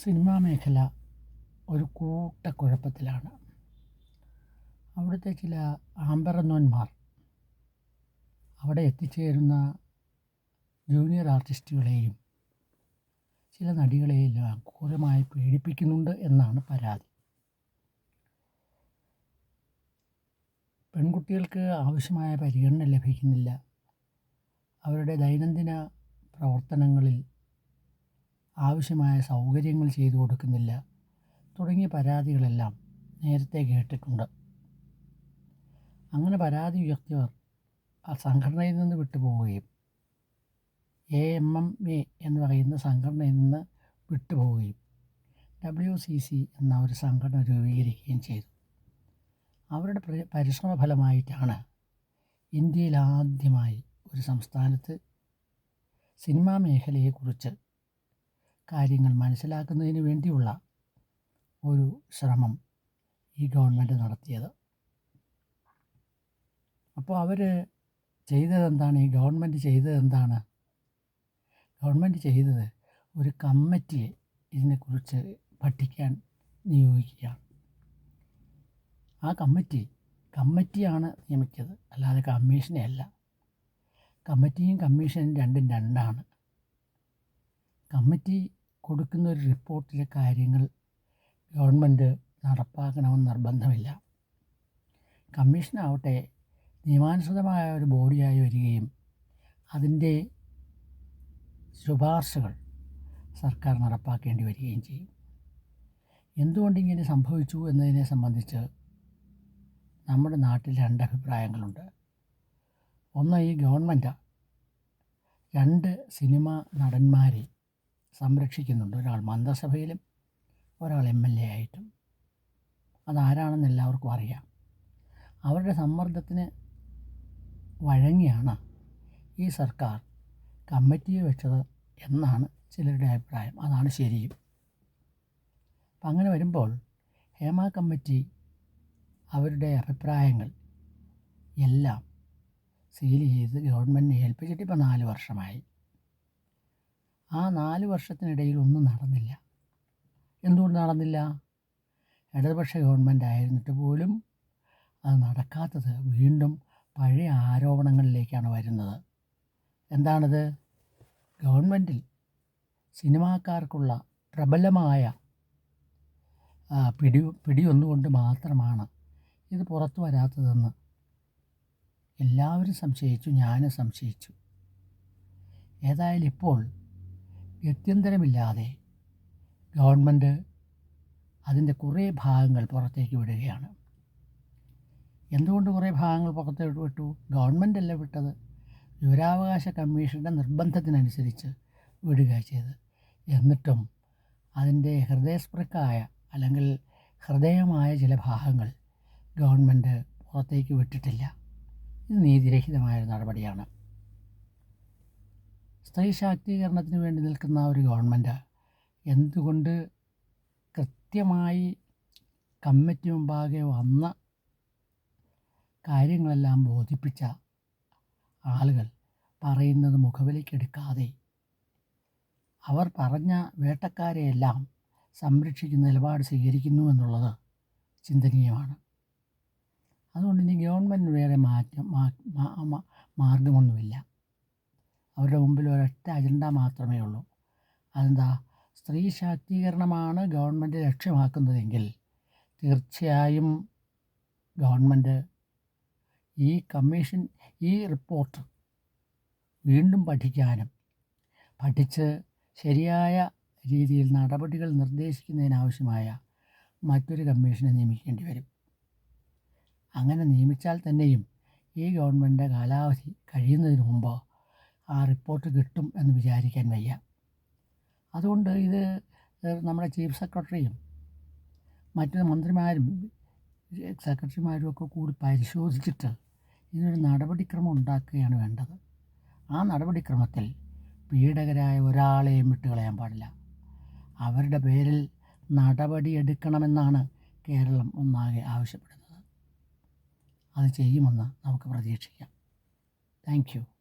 Cinema മേഖല ഒരു കൂട്ടക്കുഴപ്പത്തിലാണ് അവിടുത്തെ ചില ആമ്പറന്നോന്മാർ അവിടെ എത്തിച്ചേരുന്ന ജൂനിയർ ആർട്ടിസ്റ്റുകളെയും ചില നടികളെയെല്ലാം ക്രൂരമായി പീഡിപ്പിക്കുന്നുണ്ട് എന്നാണ് പരാതി. പെൺകുട്ടികൾക്ക് ആവശ്യമായ പരിഗണന ലഭിക്കുന്നില്ല. അവരുടെ ദൈനംദിന പ്രവർത്തനങ്ങളിൽ ആവശ്യമായ സൗകര്യങ്ങൾ ചെയ്തു കൊടുക്കുന്നില്ല. തുടങ്ങിയ പരാതികളെല്ലാം നേരത്തെ കേട്ടിട്ടുണ്ട്. അങ്ങനെ പരാതി ഉയർത്തിയവർ ആ സംഘടനയിൽ നിന്ന് വിട്ടുപോവുകയും എ എം എം എ എന്ന് പറയുന്ന സംഘടനയിൽ നിന്ന് വിട്ടുപോവുകയും ഡബ്ല്യു സി സി എന്ന ഒരു സംഘടന രൂപീകരിക്കുകയും ചെയ്തു. അവരുടെ പ്ര- പരിശ്രമ ഫലമായിട്ടാണ് ഇന്ത്യയിൽ ആദ്യമായി ഒരു സംസ്ഥാനത്ത് സിനിമാ മേഖലയെക്കുറിച്ച് കാര്യങ്ങൾ മനസ്സിലാക്കുന്നതിന് വേണ്ടിയുള്ള ഒരു ശ്രമം ഈ ഗവൺമെന്റ് നടത്തിയത്. അപ്പോൾ അവർ ചെയ്തതെന്താണ്? ഈ ഗവൺമെന്റ് ചെയ്തതെന്താണ്? ഗവൺമെന്റ് ചെയ്തത് ഒരു കമ്മിറ്റിയെ ഇതിനെക്കുറിച്ച് പഠിക്കാൻ നിയോഗിക്കുകയാണ്. ആ കമ്മിറ്റി കമ്മിറ്റിയാണ് നിയമിച്ചത്. അല്ലാതെ കമ്മീഷനെ അല്ല. കമ്മിറ്റിയും കമ്മീഷനും രണ്ടും രണ്ടാണ്. കമ്മിറ്റി കൊടുക്കുന്ന ഒരു റിപ്പോർട്ടിലെ കാര്യങ്ങൾ ഗവൺമെന്റ് നടപ്പാക്കണമെന്ന് നിർബന്ധമില്ല. കമ്മീഷനാവട്ടെ നിയമാനുസൃതമായ ഒരു ബോഡിയായി വരികയും അതിന്റെ ശുപാർശകൾ സർക്കാർ നടപ്പാക്കേണ്ടി വരികയും ചെയ്യും. എന്തുകൊണ്ട് ഇങ്ങനെ സംഭവിച്ചു എന്നതിനെ സംബന്ധിച്ച് നമ്മുടെ നാട്ടിൽ രണ്ട് അഭിപ്രായങ്ങളുണ്ട്. ഒന്ന് ഈ ഗവൺമെന്റ് രണ്ട് സിനിമ നടന്മാരെ സംരക്ഷിക്കുന്നുണ്ട്. ഒരാൾ മന്ത്രിസഭയിലും ഒരാൾ എം എൽ എ ആയിട്ടും. അതാരാണെന്ന് എല്ലാവർക്കും അറിയാം. അവരുടെ സമ്മർദ്ദത്തിന് വഴങ്ങിയാണ് ഈ സർക്കാർ കമ്മിറ്റിയെ വെച്ചത് എന്നാണ് ചിലരുടെ അഭിപ്രായം. അതാണ് ശരിയും. അപ്പം അങ്ങനെ വരുമ്പോൾ ഹേമ കമ്മിറ്റി അവരുടെ അഭിപ്രായങ്ങൾ എല്ലാം സീൽ ചെയ്ത് ഗവൺമെന്റിനെ ഏൽപ്പിച്ചിട്ട് ഇപ്പോൾ നാല് വർഷമായി. ആ നാല് വർഷത്തിനിടയിൽ ഒന്നും നടന്നില്ല. എന്തുകൊണ്ട് നടന്നില്ല? ഇടതുപക്ഷ ഗവൺമെന്റ് ആയിരുന്നിട്ട് പോലും അത് നടക്കാത്തത് വീണ്ടും പഴയ ആരോപണങ്ങളിലേക്കാണ് വരുന്നത്. എന്താണത്? ഗവൺമെന്റിൽ സിനിമാക്കാർക്കുള്ള പ്രബലമായ പിടി പിടിയൊന്നുകൊണ്ട് മാത്രമാണ് ഇത് പുറത്തു വരാത്തതെന്ന് എല്ലാവരും സംശയിച്ചു ഞാനും സംശയിച്ചു. ഏതായാലും ഇപ്പോൾ ഗത്യന്തരമില്ലാതെ ഗവൺമെന്റ് അതിന്റെ കുറേ ഭാഗങ്ങൾ പുറത്തേക്ക് വിടുകയാണ്. എന്തുകൊണ്ട് കുറേ ഭാഗങ്ങൾ പുറത്തേക്ക് വിട്ടു? ഗവൺമെന്റ് അല്ല വിട്ടത്. വിവരാവകാശ കമ്മീഷന്റെ നിർബന്ധത്തിനനുസരിച്ച് വിടുക ചെയ്ത് എന്നിട്ടും അതിന്റെ ഹൃദയസ്പൃക്കായ അല്ലെങ്കിൽ ഹൃദയമായ ചില ഭാഗങ്ങൾ ഗവൺമെന്റ് പുറത്തേക്ക് വിട്ടിട്ടില്ല. ഇത് നീതിരഹിതമായ നടപടിയാണ്. സ്ത്രീ ശാക്തീകരണത്തിന് വേണ്ടി നിൽക്കുന്ന ഒരു ഗവൺമെന്റ് എന്തുകൊണ്ട് കൃത്യമായി കമ്മിറ്റി മുമ്പാകെ വന്ന കാര്യങ്ങളെല്ലാം ബോധിപ്പിച്ച ആളുകൾ പറയുന്നത് മുഖവിലേക്കെടുക്കാതെ അവർ പറഞ്ഞ വേട്ടക്കാരെയെല്ലാം സംരക്ഷിക്കുന്ന നിലപാട് സ്വീകരിക്കുന്നു എന്നുള്ളത് ചിന്തനീയമാണ്. അതുകൊണ്ട് ഇനി ഗവൺമെന്റ് വേറെ മാറ്റം മാർഗമൊന്നുമില്ല. അവരുടെ മുമ്പിൽ ഒരൊറ്റ അജണ്ട മാത്രമേ ഉള്ളൂ. അതെന്താ? സ്ത്രീ ശാക്തീകരണമാണ് ഗവൺമെന്റ് ലക്ഷ്യമാക്കുന്നതെങ്കിൽ തീർച്ചയായും ഗവൺമെന്റ് ഈ കമ്മീഷൻ ഈ റിപ്പോർട്ട് വീണ്ടും പഠിക്കാനും പഠിച്ച് ശരിയായ രീതിയിൽ നടപടികൾ നിർദ്ദേശിക്കുന്നതിനാവശ്യമായ മറ്റൊരു കമ്മീഷനെ നിയമിക്കേണ്ടി വരും. അങ്ങനെ നിയമിച്ചാൽ തന്നെയും ഈ ഗവൺമെന്റ് കാലാവധി കഴിയുന്നതിന് മുമ്പ് ആ റിപ്പോർട്ട് കിട്ടും എന്ന് വിചാരിക്കാൻ വയ്യ. അതുകൊണ്ട് ഇത് നമ്മുടെ ചീഫ് സെക്രട്ടറിയും മറ്റു മന്ത്രിമാരും സെക്രട്ടറിമാരും ഒക്കെ കൂടി പരിശോധിച്ചിട്ട് ഇതിനൊരു നടപടിക്രമം ഉണ്ടാക്കുകയാണ് വേണ്ടത്. ആ നടപടിക്രമത്തിൽ പീഡകരായ ഒരാളെയും വിട്ടുകളയാൻ പാടില്ല. അവരുടെ പേരിൽ നടപടിയെടുക്കണമെന്നാണ് കേരളം ഒന്നാകെ ആവശ്യപ്പെടുന്നത്. അത് ചെയ്യുമെന്ന് നമുക്ക് പ്രതീക്ഷിക്കാം. താങ്ക്